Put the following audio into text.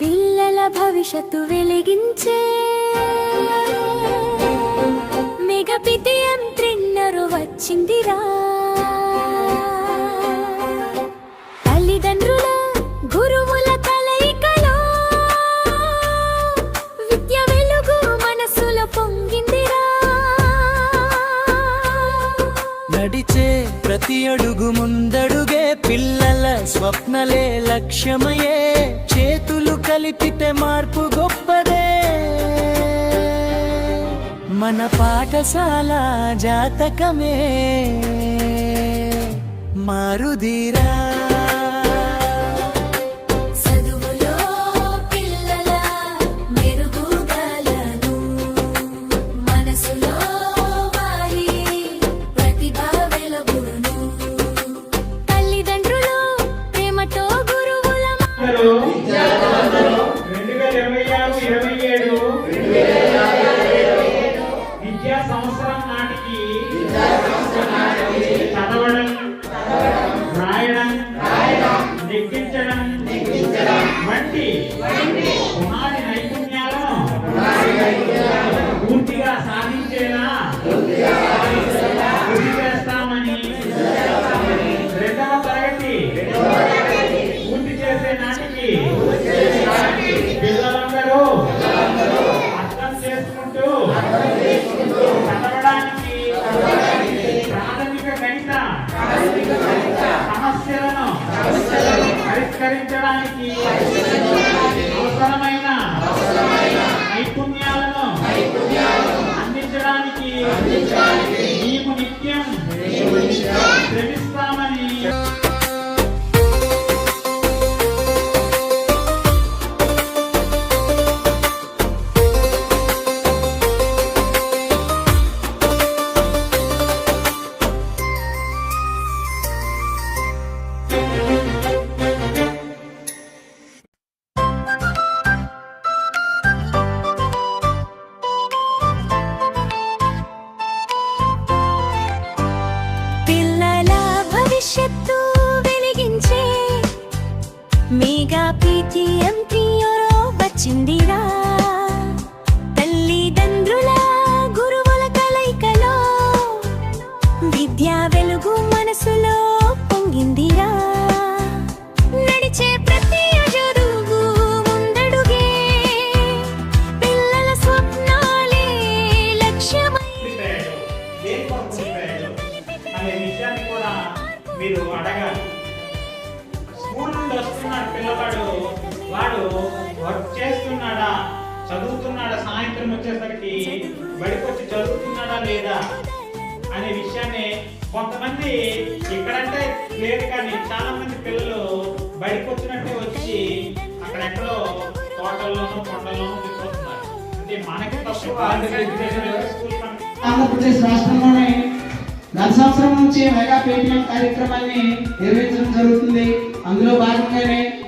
పిల్లల భవిష్యత్తు వెలిగించే మెగపితియం త్రిన్నరు వచ్చిందిరా. ప్రతి అడుగు ముందడుగే పిల్లల స్వప్నలే లక్ష్యమయే. చేతులు కలిపితే మార్పు గొప్పదే. మన పాఠశాల జాతకమే. మారుదీరా. రెండు వేల ఇరవై ఆరు ఇరవై ఏడు విద్యా సంవత్సరం నాటికి చదవడం రాయడం చేసుకుంటూ చదవడానికి ప్రాథమిక గణిత సమస్యలను పరిష్కరించడానికి మీగా పీటీఎం త్రియరో వచ్చిందిరా తల్లిదండ్రుల గురువుల కలయికలో విద్యా వెలుగు మనసులో పొంగిందిరా. నడిచే ప్రతి అడుగు ముందడుగే పిల్లల స్వప్నాలే లక్ష్యమై అనే విషయాన్ని కూడా మీరు అడగాలి. స్కూల్లో పిల్లవాడు వాడు వర్క్ చేస్తున్నాడా? చదువుతున్నాడా? సాయంత్రం వచ్చేసరికి బడికి వచ్చి చదువుతున్నాడా లేదా అనే విషయాన్ని కొంతమంది ఇక్కడంటే లేదు కానీ చాలా మంది పిల్లలు బడికి వచ్చినట్టే వచ్చి అక్కడెక్కడో తోటల్లోనూ కొండల్లోనూ తిరుగుతున్నారు అంటే మనకి తక్కువ ఆంధ్రప్రదేశ్ రాష్ట్రంలోనే గత సంవత్సరం నుంచి మెగా పేటిఎం కార్యక్రమాన్ని నిర్వహించడం జరుగుతుంది. అందులో భాగంగానే